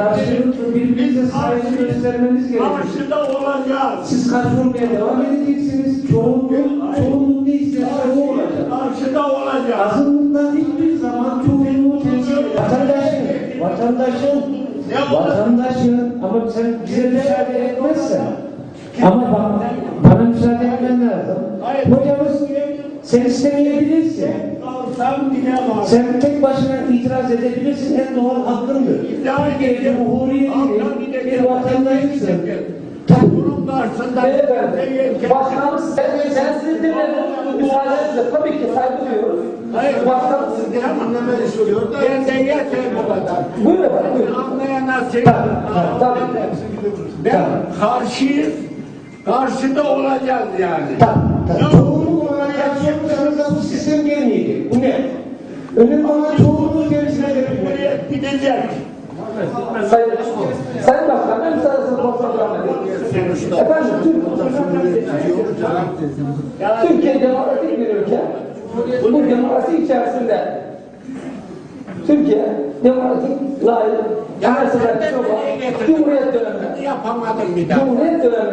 Karşılıklı birbirinize saygı göstermeniz gerekiyor. Karşıda olacağız. Siz karşılamaya devam edeceksiniz. Çoğunluk, çoğunluk ne isterse o olacak. Karşıda olacağız. Azınlıktan hiçbir zaman çoğunluğu temsil. Vatandaşın, vatandaşın, vatandaşın ama sen bize müsaade etmezsen ama bak, bana müsaade etmen lazım. Hocamız sen istemeyebilirsin. Sen tek başına itiraz edebilirsin. En doğal hakkındır. Türkiye Cumhuriyeti'nin bir vatandaşısın. Bunun karşısında başkanımız sen, sen sizi dinledim. Müsaadenizle tabii ki saygı duyuyoruz. Başkanım sizi dinlemeni istiyor. Ben de yeter bu kadar. Buyurun efendim, buyurun. Anlayana şey. Tabii. Ben karşıyız. Karşıda olacağız yani. Çoğunluk Önemli olan çoğunluğu edebilmek. Cumhuriyet gidecek. Sayın, Başkan, ben devam edeyim. Efendim, Türk, Türkiye demokratik bir ülke. Bu demokrasi içerisinde Türkiye demokratik, layık, anayasal olan Cumhuriyet döneminde Yapamadım bir daha. Cumhuriyet döneminde